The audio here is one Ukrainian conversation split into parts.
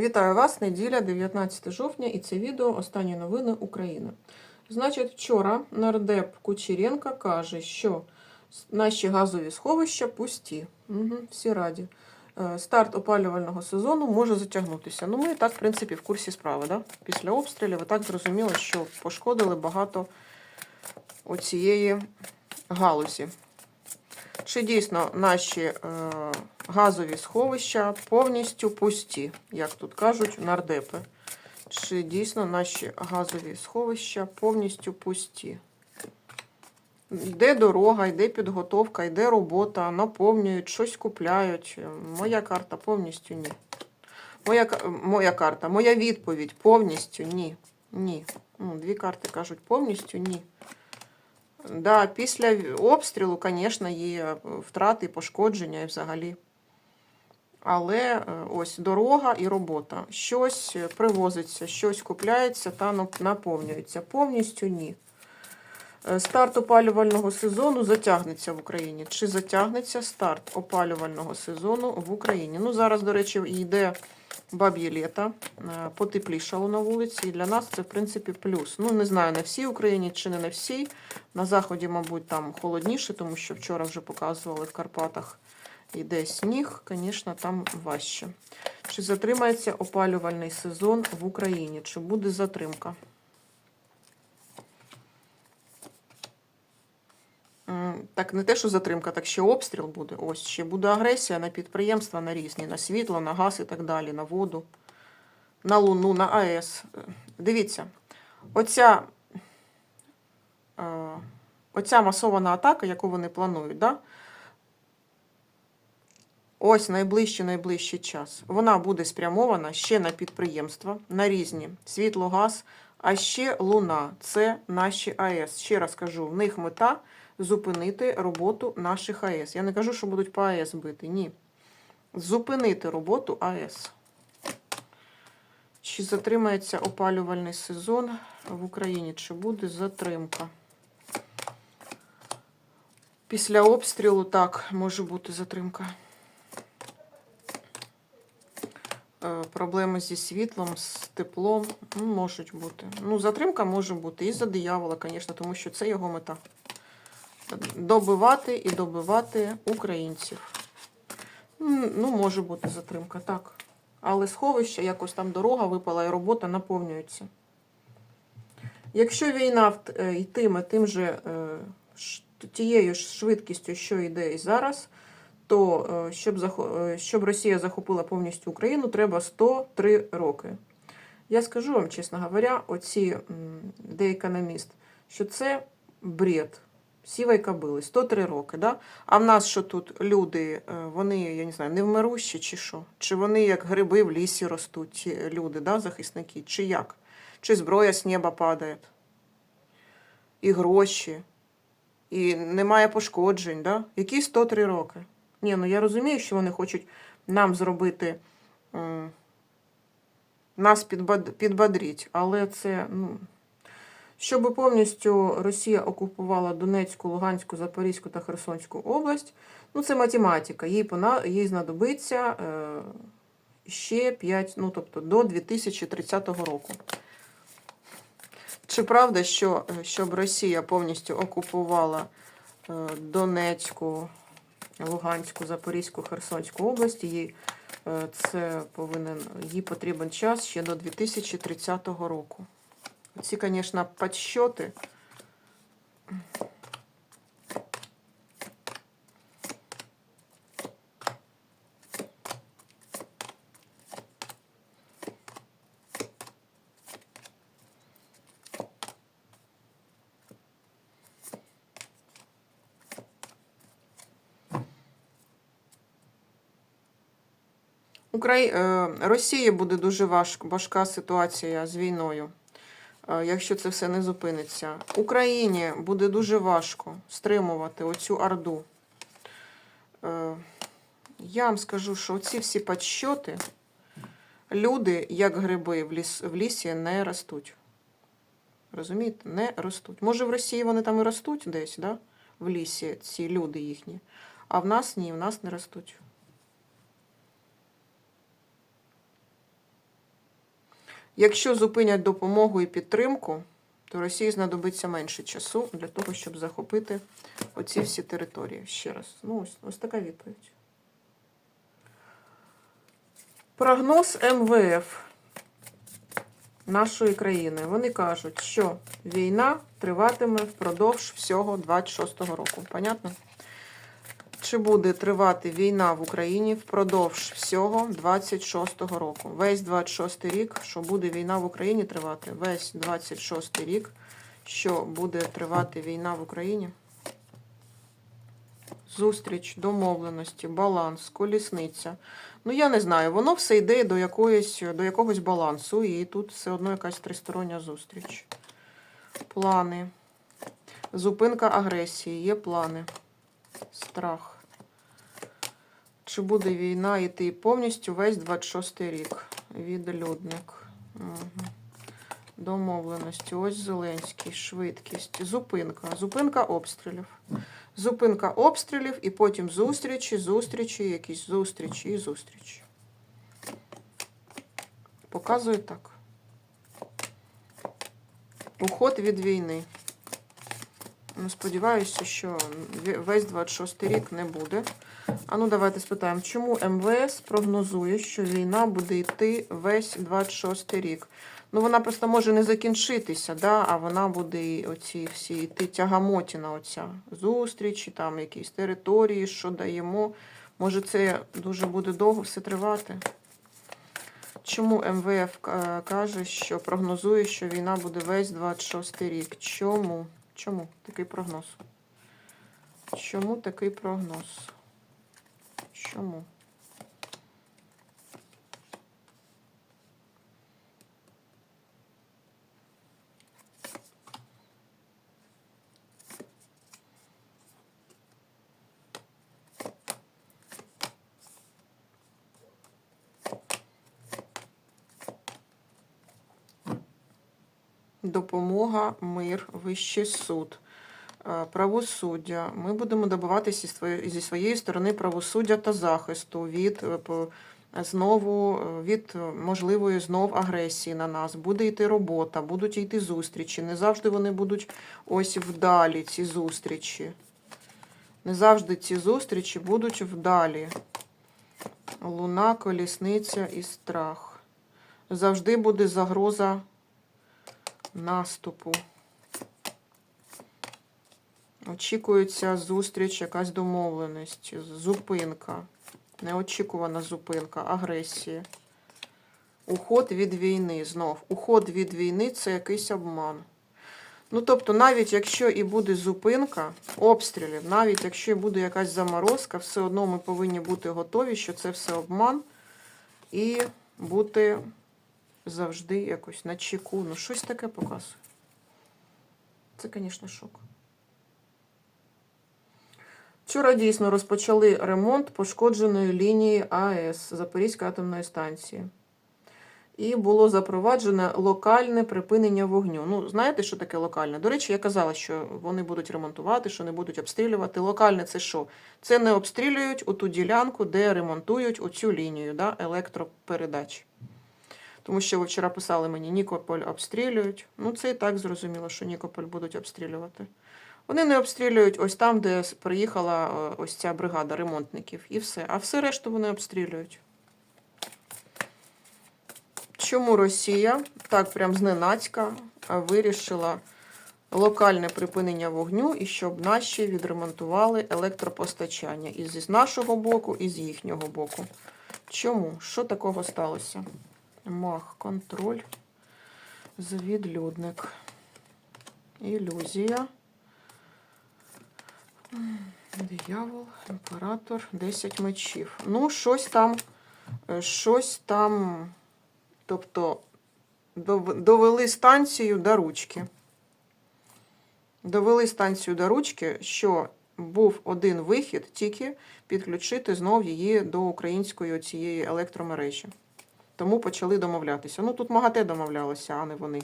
Вітаю вас, неділя, 19 жовтня, і це відео Останні новини України. Значить, вчора нардеп Кучеренко каже, що наші газові сховища пусті. Угу, всі раді. Е, Старт опалювального сезону може затягнутися. Ну, ми і так, в принципі, в курсі справи. Да? Після обстрілів і так зрозуміло, що пошкодили багато оцієї галузі. Чи дійсно наші е, газові сховища повністю пусті, як тут кажуть нардепи? Чи дійсно наші газові сховища повністю пусті? Йде дорога, йде підготовка, йде робота, наповнюють, щось купляють. Моя карта повністю ні. Моя, моя карта, моя відповідь повністю ні. Ні. Ну, дві карти кажуть повністю ні. Да, після обстрілу, звісно, є втрати, пошкодження і взагалі. Але е, ось дорога і робота. Щось привозиться, щось купляється та наповнюється. Повністю ні. Е, Старт опалювального сезону затягнеться в Україні. Чи затягнеться старт опалювального сезону в Україні? Ну, зараз, до речі, йде баб'є літо, е, потеплішало на вулиці, і для нас це, в принципі, плюс. Ну, не знаю, на всій Україні чи не на всій. На заході, мабуть, там холодніше, тому що вчора вже показували в Карпатах йде сніг, звісно, там важче. Чи затримається опалювальний сезон в Україні? Чи буде затримка? Так, не те, що затримка, так ще обстріл буде. Ось ще буде агресія на підприємства на різні, на світло, на газ і так далі, на воду, на Луну, на АЕС. Дивіться, оця, е, оця масована атака, яку вони планують, да? Ось найближчий найближчий час. Вона буде спрямована ще на підприємства, на різні світло, газ, а ще Луна. Це наші АЕС. Ще раз кажу, в них мета зупинити роботу наших АЕС. Я не кажу, що будуть по АЕС бити. Ні. Зупинити роботу АЕС. Чи затримається опалювальний сезон в Україні? Чи буде затримка? Після обстрілу так, може бути затримка. Е, Проблеми зі світлом, з теплом ну, можуть бути. Ну, затримка може бути і за диявола, звісно, тому що це його мета. Добивати і добивати українців. Ну, може бути затримка, так. Але сховище, якось там дорога випала і робота наповнюється. Якщо війна е, йтиме тим же е, тією ж швидкістю, що йде і зараз, то е, щоб, е, щоб Росія захопила повністю Україну, треба 103 роки. Я скажу вам, чесно говоря, оці де економіст, що це бред. Сіва й кобили, 103 роки, да? А в нас що тут люди, е, вони, я не знаю, невмирущі чи що? Чи вони як гриби в лісі ростуть, ці люди, да, захисники, чи як? Чи зброя з неба падає? І гроші, і немає пошкоджень, да? Які 103 роки? Ні, ну я розумію, що вони хочуть нам зробити, нас підбад, підбадріть, але це, ну. Щоб повністю Росія окупувала Донецьку, Луганську, Запорізьку та Херсонську область, ну це математика. Їй, пона, їй знадобиться е, ще 5, ну тобто до 2030 року. Чи правда, що е, щоб Росія повністю окупувала е, Донецьку, Луганську, Запорізьку, Херсонську області, їй, е, це повинен, їй потрібен час ще до 2030 року. Ці, звісно, підсчоти. Украї... е, Росії буде дуже важко, важка ситуація з війною, е, якщо це все не зупиниться. Україні буде дуже важко стримувати оцю орду. Е, Я вам скажу, що ці всі підсчоти, люди, як гриби в, ліс... в лісі, не ростуть. Розумієте? Не ростуть. Може, в Росії вони там і ростуть десь, да? в лісі, ці люди їхні. А в нас ні, в нас не ростуть. Якщо зупинять допомогу і підтримку, то Росії знадобиться менше часу для того, щоб захопити оці всі території. Ще раз. Ну, ось, ось така відповідь. Прогноз МВФ нашої країни. Вони кажуть, що війна триватиме впродовж всього 26-го року. Понятно? Чи буде тривати війна в Україні впродовж всього 26-го року? Весь 26-й рік, що буде війна в Україні тривати? Весь 26-й рік, що буде тривати війна в Україні? Зустріч, домовленості, баланс, колісниця. Ну, я не знаю, воно все йде до, якоїсь, до якогось балансу, і тут все одно якась тристороння зустріч. Плани. Зупинка агресії, є плани. Страх. Чи буде війна йти повністю весь 26-й рік? Відлюдник. Угу. Домовленості. Ось Зеленський, швидкість. Зупинка. Зупинка обстрілів. Зупинка обстрілів і потім зустрічі, зустрічі, якісь зустрічі і зустрічі. Показую так. Уход від війни. Ну, сподіваюся, що весь 26 рік не буде. А ну давайте спитаємо, чому МВС прогнозує, що війна буде йти весь 26 рік? Ну, вона просто може не закінчитися, да? а вона буде оці всі йти тягамотіна оця. Зустрічі, там якісь території, що даємо. Може, це дуже буде довго все тривати? Чому МВФ е, каже, що прогнозує, що війна буде весь 26 рік? Чому? Чому такий прогноз? Чому такий прогноз? Чому? Допомога, мир, вищий суд, е, правосуддя. Ми будемо добиватися зі своєї- сторони правосуддя та захисту від е, знову е, від можливої знов агресії на нас. Буде йти робота, будуть йти зустрічі. Не завжди вони будуть ось вдалі, ці зустрічі. Не завжди ці зустрічі будуть вдалі. Луна, колісниця і страх. Завжди буде загроза наступу. Очікується зустріч, якась домовленість, зупинка. Неочікувана зупинка, агресія. Уход від війни знов. Уход від війни це якийсь обман. Ну, тобто, навіть якщо і буде зупинка обстрілів, навіть якщо і буде якась заморозка, все одно ми повинні бути готові, що це все обман, і бути завжди якось на чеку. Ну, щось таке показує. Це, звісно, шок. Вчора дійсно розпочали ремонт пошкодженої лінії АЕС Запорізької атомної станції. І було запроваджено локальне припинення вогню. Ну, знаєте, що таке локальне? До речі, я казала, що вони будуть ремонтувати, що не будуть обстрілювати. Локальне це що? Це не обстрілюють у ту ділянку, де ремонтують оцю лінію да, електропередач. Тому що ви вчора писали мені, Нікополь обстрілюють. Ну, це і так зрозуміло, що Нікополь будуть обстрілювати. Вони не обстрілюють ось там, де приїхала е, ось ця бригада ремонтників, і все. А все решту вони обстрілюють. Чому Росія так прям зненацька е, вирішила локальне припинення вогню і щоб наші відремонтували електропостачання і з нашого боку, і з їхнього боку? Чому? Що такого сталося? Мах, контроль, звідлюдник, ілюзія. Диявол, імператор, 10 мечів. Ну, щось там, е, щось там, тобто довели станцію до ручки. Довели станцію до ручки, що був один вихід, тільки підключити знов її до української цієї електромережі. Тому почали домовлятися. Ну, тут МАГАТЕ домовлялося, а не вони.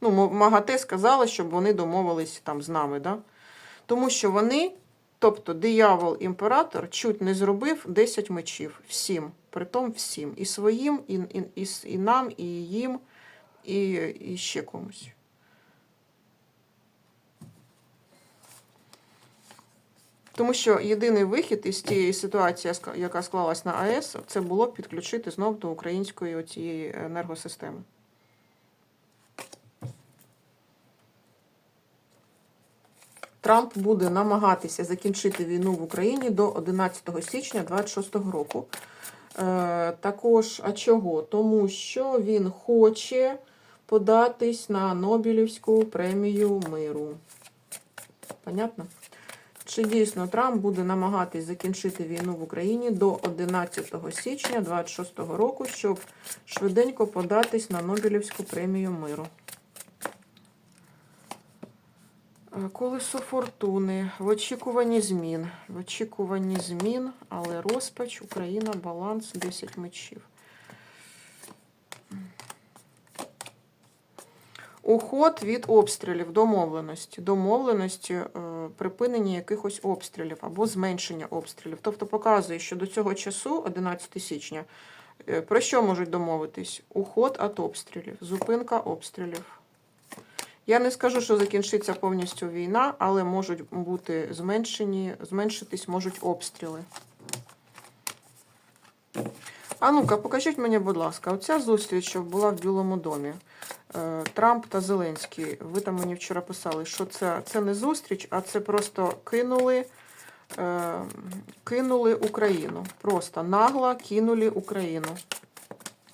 Ну, МАГАТЕ сказала, щоб вони домовились там з нами, да? Тому що вони, тобто диявол імператор, чуть не зробив 10 мечів. Всім. Притом всім. І своїм, і, і, і, і нам, і їм. і, і ще комусь. Тому що єдиний вихід із тієї ситуації, яка склалась на АЕС, це було підключити знов до української цієї енергосистеми. Трамп буде намагатися закінчити війну в Україні до 11 січня 2026 року. Е, також, а чого? Тому що він хоче податись на Нобелівську премію миру. Понятно? Чи дійсно Трамп буде намагатись закінчити війну в Україні до 11 січня 2026 року, щоб швиденько податись на Нобелівську премію миру? Е, Колесо фортуни в очікуванні змін. В очікуванні змін, але розпач, Україна, баланс, 10 мечів. Уход від обстрілів, домовленості. Домовленості, е, припинення якихось обстрілів або зменшення обстрілів. Тобто показує, що до цього часу, 11 січня, е, про що можуть домовитись? Уход від обстрілів, зупинка обстрілів. Я не скажу, що закінчиться повністю війна, але можуть бути зменшені, зменшитись можуть обстріли. А ну-ка, покажіть мені, будь ласка, оця зустріч, що була в Білому домі. Е, Трамп та Зеленський. Ви там мені вчора писали, що це, це не зустріч, а це просто кинули, е, кинули Україну. Просто нагло кинули Україну.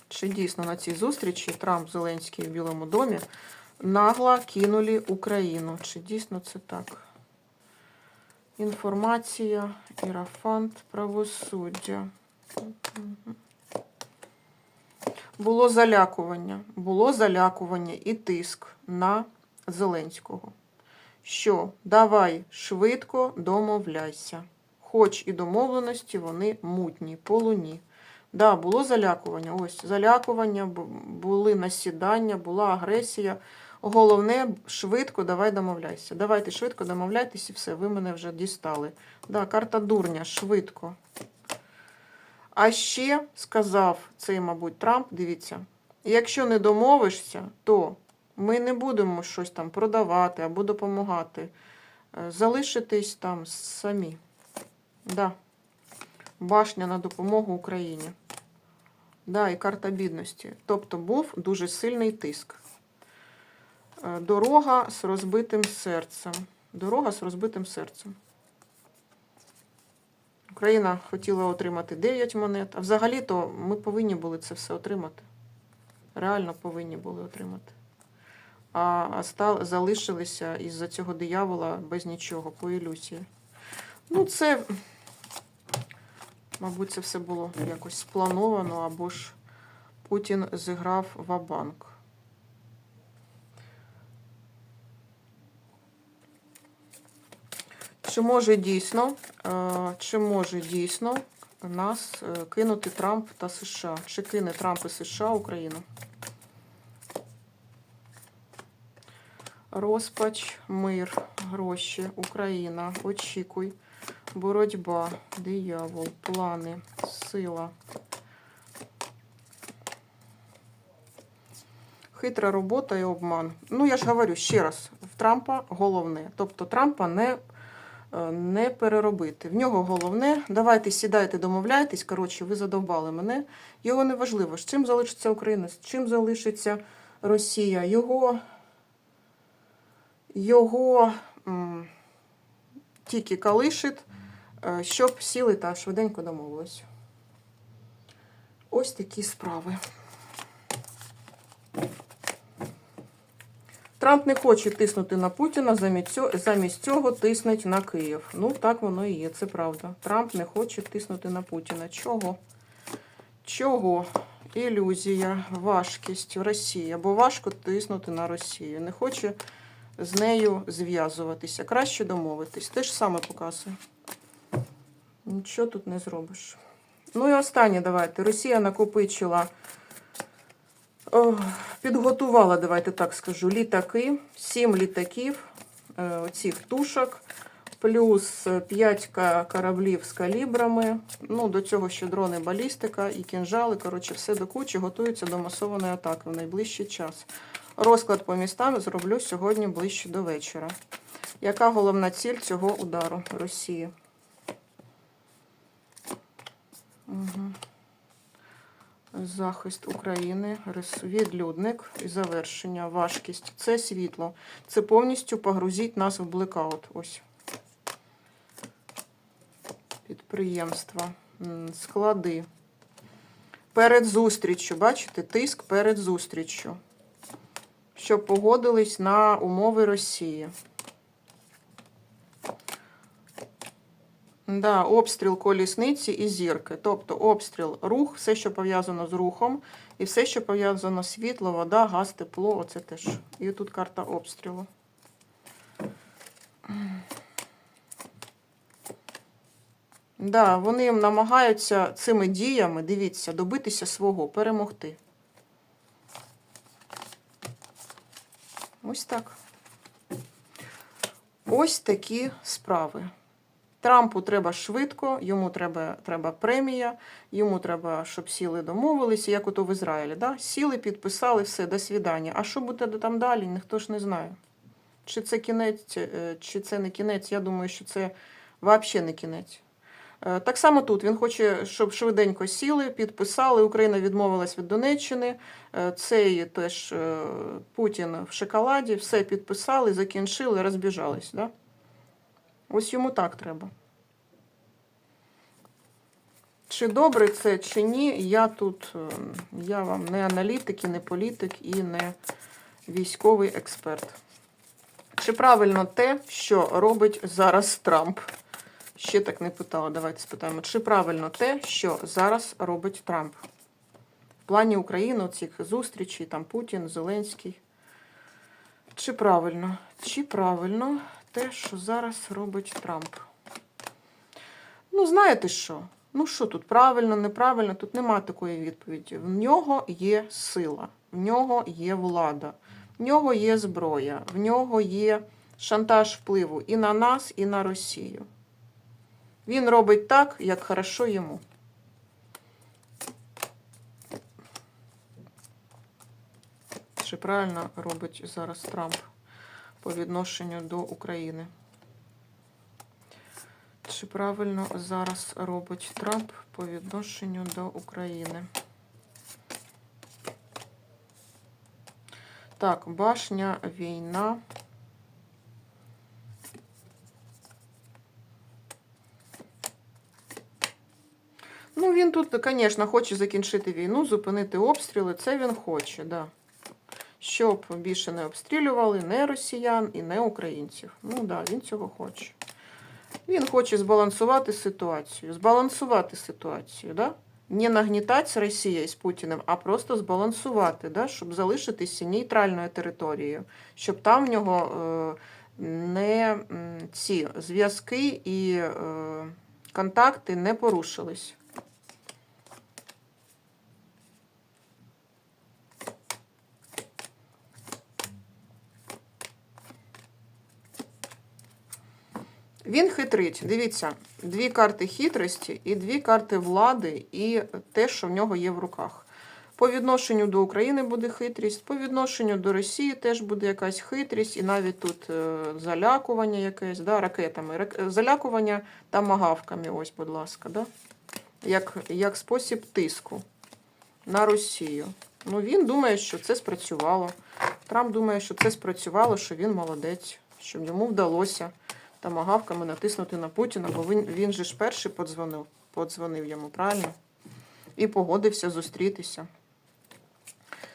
Чи дійсно на цій зустрічі Трамп Зеленський в Білому домі нагло кинули Україну? Чи дійсно це так? Інформація, ірафант, правосуддя. Було залякування. Було залякування і тиск на Зеленського. Що давай швидко домовляйся. Хоч і домовленості вони мутні, полуні. Да, було залякування. Ось залякування, були насідання, була агресія. Головне, швидко давай домовляйся. Давайте швидко домовляйтесь і все, ви мене вже дістали. Да, карта дурня, швидко. А ще сказав цей, мабуть, Трамп, дивіться, якщо не домовишся, то ми не будемо щось там продавати або допомагати. Е, Залишитись там самі. Да. Башня на допомогу Україні. Да, і карта бідності. Тобто був дуже сильний тиск. Е, Дорога з розбитим серцем. Дорога з розбитим серцем. Україна хотіла отримати 9 монет, а взагалі-то ми повинні були це все отримати. Реально повинні були отримати. А, а стал, залишилися із-за цього диявола без нічого, по ілюзії. Ну, це, мабуть, це все було якось сплановано, або ж Путін зіграв ва-банк. Чи може дійсно, е, чи може дійсно нас е, кинути Трамп та США? Чи кине Трамп і США Україну? Розпач, мир, гроші, Україна, очікуй, боротьба, диявол, плани, сила. Хитра робота і обман. Ну, я ж говорю ще раз: в Трампа головне. Тобто Трампа не не переробити. В нього головне, давайте сідайте, домовляйтесь. Коротше, ви задовбали мене. Його не важливо, з чим залишиться Україна, з чим залишиться Росія. Його, його м, тільки калишить, е, щоб сіли та швиденько домовились. Ось такі справи. Трамп не хоче тиснути на Путіна, замість цього, тиснуть на Київ. Ну, так воно і є, це правда. Трамп не хоче тиснути на Путіна. Чого? Чого? Ілюзія, важкість, Росія. Бо важко тиснути на Росію. Не хоче з нею зв'язуватися. Краще домовитись. Те ж саме показує. Нічого тут не зробиш. Ну і останнє давайте. Росія накопичила. Підготувала, давайте так скажу, літаки, сім літаків, е, оцих тушок плюс 5 кораблів з калібрами. Ну, до цього ще дрони балістика і кінжали. Коротше, все до кучі готуються до масованої атаки в найближчий час. Розклад по містам зроблю сьогодні ближче до вечора. Яка головна ціль цього удару Росії? Угу. Захист України, відлюдник і завершення, важкість. Це світло. Це повністю погрузить нас в блекаут. Ось. Підприємства, склади. Перед зустріччю, бачите, тиск перед зустріччю. Щоб погодились на умови Росії. Да, обстріл колісниці і зірки. Тобто обстріл, рух, все, що пов'язано з рухом, і все, що пов'язано світло, вода, газ, тепло, оце теж. І тут карта обстрілу. Да, вони намагаються цими діями, дивіться, добитися свого, перемогти. Ось так. Ось такі справи. Трампу треба швидко, йому треба, треба премія, йому треба, щоб сіли домовилися, як ото в Ізраїлі. Да? Сіли, підписали, все, до свідання. А що буде там далі, ніхто ж не знає. Чи це кінець, е, чи це не кінець, я думаю, що це взагалі не кінець. Е, Так само тут він хоче, щоб швиденько сіли, підписали. Україна відмовилась від Донеччини. Е, Цей теж Путін в шоколаді, все підписали, закінчили, розбіжались. Да? Ось йому так треба. Чи добре це, чи ні, я тут, е, я вам не аналітик, і не політик, і не військовий експерт. Чи правильно те, що робить зараз Трамп? Ще так не питала. Давайте спитаємо. Чи правильно те, що зараз робить Трамп? В плані України, цих зустрічей, там Путін, Зеленський. Чи правильно? Чи правильно те, що зараз робить Трамп? Ну, знаєте що? Ну що тут правильно, неправильно, тут нема такої відповіді. В нього є сила, в нього є влада, в нього є зброя, в нього є шантаж впливу і на нас, і на Росію. Він робить так, як хорошо йому. Чи правильно робить зараз Трамп по відношенню до України? Чи правильно зараз робить Трамп по відношенню до України? Так, башня, війна. Ну, він тут, звісно, хоче закінчити війну, зупинити обстріли. Це він хоче, да. Щоб більше не обстрілювали не росіян і не українців. Ну так, да, він цього хоче. Він хоче збалансувати ситуацію. Збалансувати ситуацію, да? Не нагнітати Росія з Путіним, а просто збалансувати, да? щоб залишитися нейтральною територією, щоб там в нього е, не ці зв'язки і е, контакти не порушились. Він хитрить. Дивіться, дві карти хитрості і дві карти влади, і те, що в нього є в руках. По відношенню до України буде хитрість, по відношенню до Росії теж буде якась хитрість, і навіть тут е, залякування якесь, да, ракетами. Залякування та магавками, ось, будь ласка, да? як, як спосіб тиску на Росію. Ну, він думає, що це спрацювало. Трамп думає, що це спрацювало, що він молодець, що йому вдалося тамагавками натиснути на Путіна, бо він, він же ж перший подзвонив, подзвонив йому, правильно? І погодився зустрітися.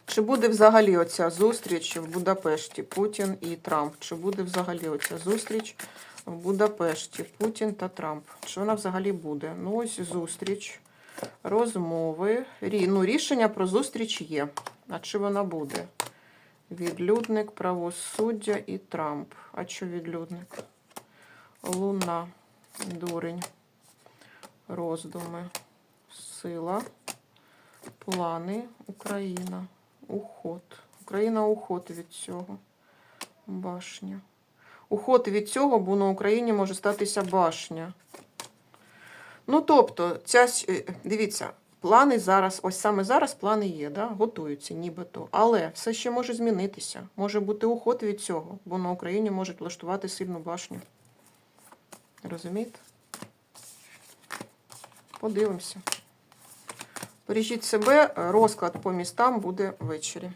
Чи буде взагалі оця зустріч в Будапешті Путін і Трамп? Чи буде взагалі оця зустріч в Будапешті Путін та Трамп? Чи вона взагалі буде? Ну, ось зустріч, розмови. Ну, рішення про зустріч є. А чи вона буде? Відлюдник, правосуддя і Трамп. А що відлюдник? Луна, дурень, роздуми, сила, плани, Україна, уход. Україна уход від цього. Башня. Уход від цього, бо на Україні може статися башня. Ну, тобто, ця, е, дивіться, плани зараз, ось саме зараз плани є, да? готуються нібито. Але все ще може змінитися. Може бути уход від цього, бо на Україні можуть влаштувати сильну башню. Розумієте? Подивимося. Бережіть себе, розклад по містам буде ввечері.